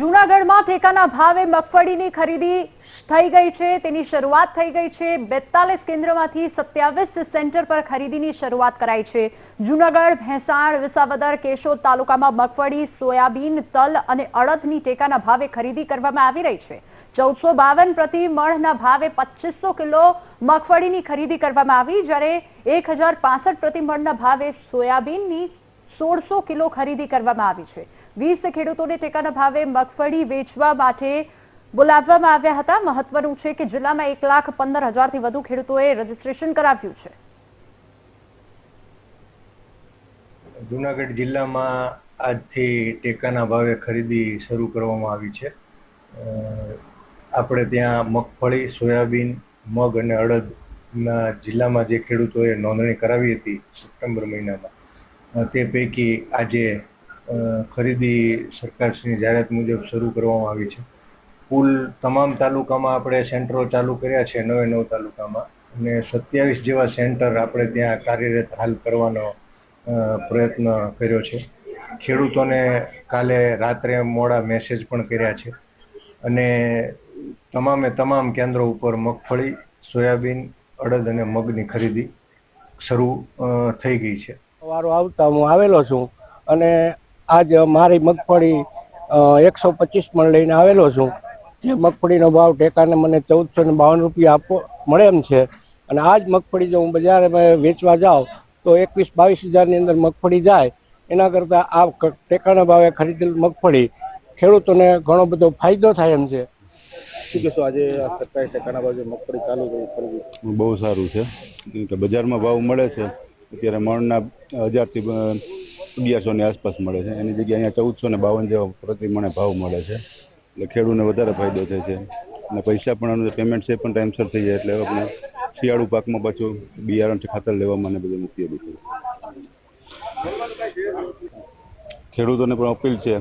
જૂનાગઢમાં ઠેકાના ભાવે મગફળીની ખરીદી થઈ ગઈ છે. તેની શરૂઆત થઈ ગઈ છે. બેતાલીસ કેન્દ્રમાંથી સત્યાવીસ સેન્ટર પર ખરીદીની શરૂઆત કરાઈ છે. જૂનાગઢ, ભેંસાણ, વિસાવદર, કેશોદ તાલુકામાં મગફળી, સોયાબીન, તલ અને અડદની ટેકાના ભાવે ખરીદી કરવામાં આવી રહી છે. ચૌદસો બાવન પ્રતિ મણના ભાવે પચીસો કિલો મગફળીની ખરીદી કરવામાં આવી, જ્યારે એક પ્રતિ મણના ભાવે સોયાબીનની સોળસો કિલો ખરીદી કરવામાં આવી છે. વીસ ખેડૂતોને ટેકાના ભાવે મગફળી વેચવા માટે બોલાવવામાં આવ્યા હતા. મહત્વનું છે કે જિલ્લામાં એક લાખ પંદર હજારથી વધુ ખેડૂતોએ રજીસ્ટ્રેશન કરાવ્યું છે. જુનાગઢ જિલ્લામાં આજથી ટેકાના ભાવે ખરીદી શરૂ કરવામાં આવી છે. આપણે ત્યાં મગફળી, સોયાબીન, મગ અને અડદના જિલ્લામાં જે ખેડૂતોએ નોંધણી કરાવી હતી સપ્ટેમ્બર મહિનામાં તે પૈકી આજે ખરીદી સરકારશ્રીની જાહેરાત મુજબ શરૂ કરવામાં આવી છે. કુલ તમામ તાલુકામાં આપણે સેન્ટરો ચાલુ કર્યા છે નવે નવ તાલુકામાં. અને સત્યાવીસ જેવા સેન્ટર આપણે ત્યાં કાર્યરત હાલ કરવાનો પ્રયત્ન કર્યો છે. ખેડૂતોને કાલે રાત્રે મોડા મેસેજ પણ કર્યા છે. અને તમામે તમામ કેન્દ્રો ઉપર મગફળી, સોયાબીન, અડદ અને મગની ખરીદી શરૂ થઈ ગઈ છે. વારો આવતા હું આવેલો છું અને આજ મારી મગફળી એકસો પચીસ મણ લઈને આવેલો છું. જે મગફળીનો ભાવ ટેકાને મને ચૌદસો ને બાવન રૂપિયા આપવો મળે એમ છે. અને આ જ મગફળી જો હું બજારમાં વેચવા જાઉં તો એકવીસ બાવીસ હજારની અંદર મગફળી જાય. એના કરતાં આ ટેકાના ભાવે ખરીદેલ મગફળી ખેડૂતોને ઘણો બધો ફાયદો થાય એમ છે. શું કહેશો આજે સરકારી ટેકાના ભાવે મગફળી ચાલુ કરી બહુ સારું છે. બજારમાં ભાવ મળે છે. અત્યારે મણના હજારથી અગિયારસોની આસપાસ મળે છે. એની જગ્યાએ અહીંયા ચૌદસો ને બાવન જેવા પ્રતિ મણે ભાવ મળે છે. એટલે ખેડૂતને વધારે ફાયદો થાય છે. અને પૈસા પણ એનું પેમેન્ટ છે પણ ટાઈમસર થઈ જાય એટલે આપણે શિયાળુ પાકમાં પાછું બિયારણ ખાતર લેવામાં ને બધું મૂકી દીધું ખેડૂતોને પણ અપીલ છે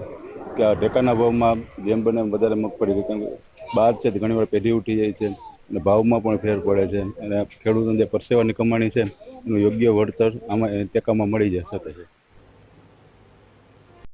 કે આ ટેકાના ભાવમાં જેમ બને એમ વધારે મગફળી કેમ કે બહાર છે ઘણી વાર પેઢી ઉઠી જાય છે અને ભાવમાં પણ ફેર પડે છે. અને ખેડૂતોને જે પરસેવાની કમાણી છે એનું યોગ્ય વળતર આમાં ટેકામાં મળી જાય શકે છે.